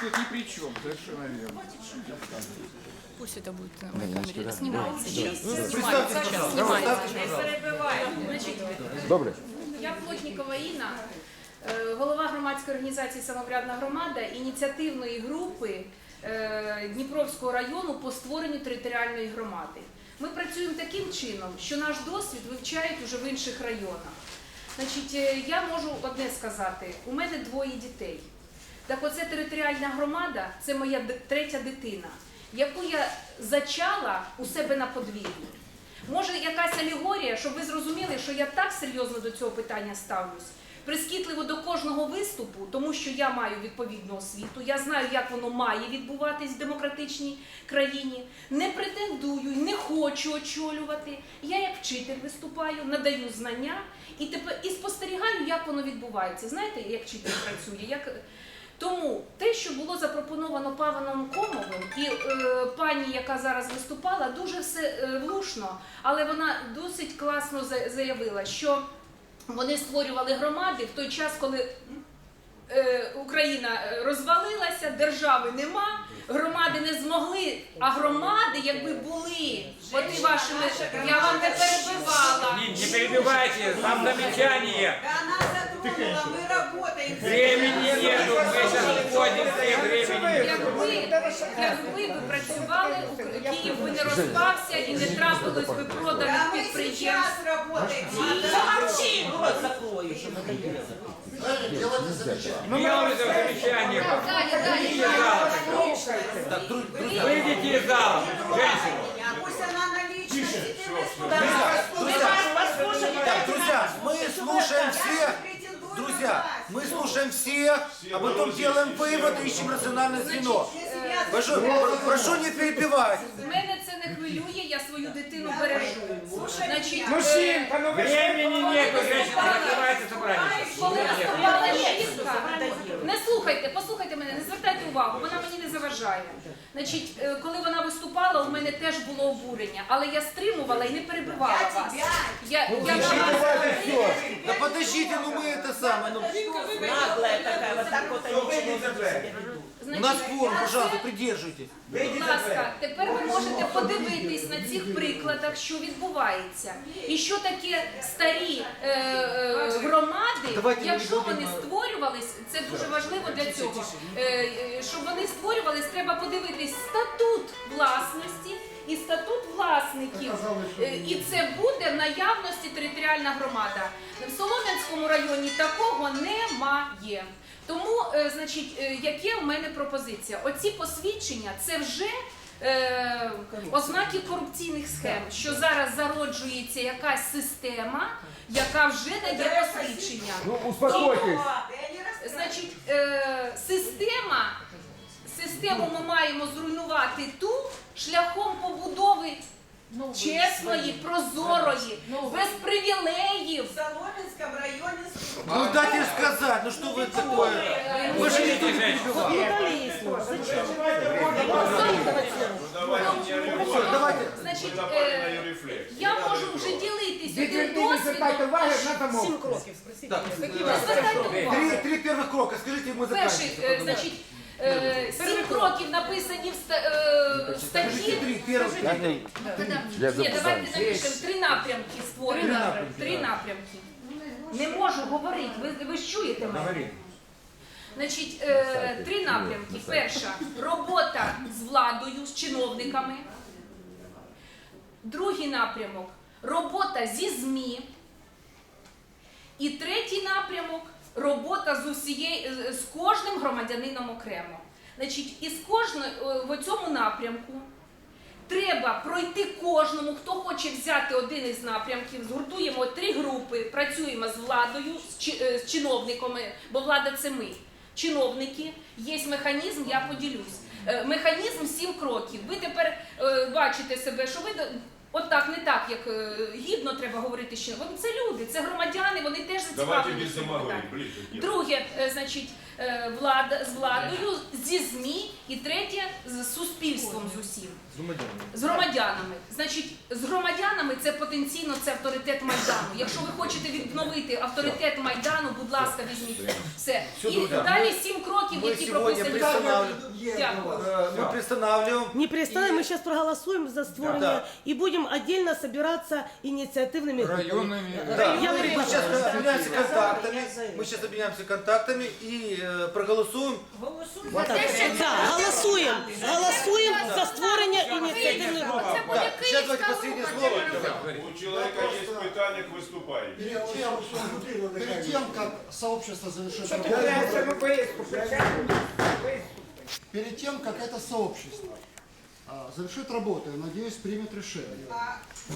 тут ни при чем, совершенно верно. Пусть это будет на моей камере. Снимается сейчас. Снимается сейчас. пожалуйста. Снимается. Добре. я Плотнікова Інна, е, голова громадської організації Самоврядна громада ініціативної групи е, Дніпровського району по створенню територіальної громади. Ми працюємо таким чином, що наш досвід вивчають уже в інших районах. Значить, е, я можу одне сказати: у мене двоє дітей. Так оце територіальна громада це моя третя дитина, яку я зачала у себе на подвір'ї. Може, якась алегорія, щоб ви зрозуміли, що я так серйозно до цього питання ставлюсь. Прискітливо до кожного виступу, тому що я маю відповідну освіту, я знаю, як воно має відбуватись в демократичній країні. Не претендую не хочу очолювати. Я як вчитель виступаю, надаю знання і тепер і спостерігаю, як воно відбувається. Знаєте, як вчитель працює, як тому те, що було запропоновано Павлом Комовим, і е, пані, яка зараз виступала, дуже все е, влушно, але вона досить класно заявила, що вони створювали громади в той час, коли е, Україна е, розвалилася, держави нема, громади не змогли. А громади, якби були, і вашими, я вам не перебивала. Не, не перебивайте, там замечание Она затронула, мы работаем. Времени нету, мы сейчас уходим, все времени. Якби, якби ви працювали, Ук- Київ би не розпався і не трапилось би Да проданих мы підприємств. сейчас работаем. Замолчи, рот закрою, чтобы надоело. Делайте замечание. Выйдите из зала, женщина. А пусть она на личности Так, друзья, мы слушаем всех. Друзья, мы слушаем всех, а потом делаем выводы, ищем рациональное звено. Прошу, прошу не перебивать. Мене це не хвилює, я свою дитину бережу. Значить, е, Мужчинка, ну вы Времени нету, женщина, закрывайте собрание. коли виступала жінка, не слухайте, послухайте мене, не звертайте увагу, вона мені не заважає. Значить, е, коли вона виступала, у мене теж було обурення, але я стримувала і не перебивала вас. Я, я на вас Да подождите, ну мы это самое, ну, Наглая такая, вот так вот они чего себе ведут. у нас форум, пожалуйста, придерживайтесь. Будь ласка, тепер ви можете подивитись на цих прикладах, що відбувається, і що таке старі е, е, громади, Давайте якщо вони створювались, це дуже важливо для цього. Е, е, щоб вони створювались, треба подивитись статут власності і статут власників. Е, і це буде в наявності територіальна громада. В Солом'янському районі такого немає. Тому, е, значить, е, яке в мене пропозиція? Оці посвідчення це вже е, ознаки корупційних схем, що зараз зароджується якась система, яка вже дає посвідчення. Ну, успокойтесь. Значить, е, система, систему ми маємо зруйнувати ту шляхом побудови чесної, прозорої, без привілеїв. В Соломенском районе Ну дайте сказать, ну что вы такое? Вы же никто не перебивал. Всё, давайте. Значить, е, я можу вже ділитись Вы одним не звертайте досвідом. уваги, надо мовчати. Не звертайте увагу. Три, три первых крока, скажите, мы Перший, е, заканчиваем. значить, е, сім кроків написані в ста- е, в статті. Ні, давайте напишемо три напрямки створено. Три напрямки. Не можу говорити, ви, ви ж чуєте мене? Значить, е, три напрямки. Перша робота з владою, з чиновниками. Другий напрямок робота зі ЗМІ. І третій напрямок робота з усією з кожним громадянином окремо. Значить, із кожної в цьому напрямку треба пройти кожному, хто хоче взяти один із напрямків. Згуртуємо три групи, працюємо з владою, з, е, з чиновниками, бо влада це ми. Чиновники, є механізм, я поділюсь. Е, Механізм сім кроків. Ви тепер е, бачите себе, що ви до- Отак, не так, як е, гідно треба говорити ще. Вони це люди, це громадяни, вони теж Давайте зацікавлені. без в цьому демагогии, ближе. к делу. Друге, е, значить, влада з владою, зі ЗМІ, і третє з суспільством з усім. З громадянами. Значить, з громадянами це потенційно це авторитет Майдану. Якщо ви хочете відновити авторитет Майдану, будь ласка, візьміть все. І друзі, далі сім кроків, Ми які сьогодні прописані. пристанавливаем, Дякую. э, мы пристанавливаем Не перестанем, мы сейчас проголосуем за створение Да. и будем отдельно собираться инициативными группами. Районными. Да, Я мы, говорю, мы сейчас пожалуйста. обменяемся контактами, мы сейчас обменяемся контактами и проголосуем. Да, голосуем. Голосуем за створение инициативной группы. Це буде Так, сейчас давайте київська група. слово. У человека есть питание к выступающему. Перед тем, как сообщество завершит работу, перед тем, как это сообщество а, завершит работу, я надеюсь, примет решение.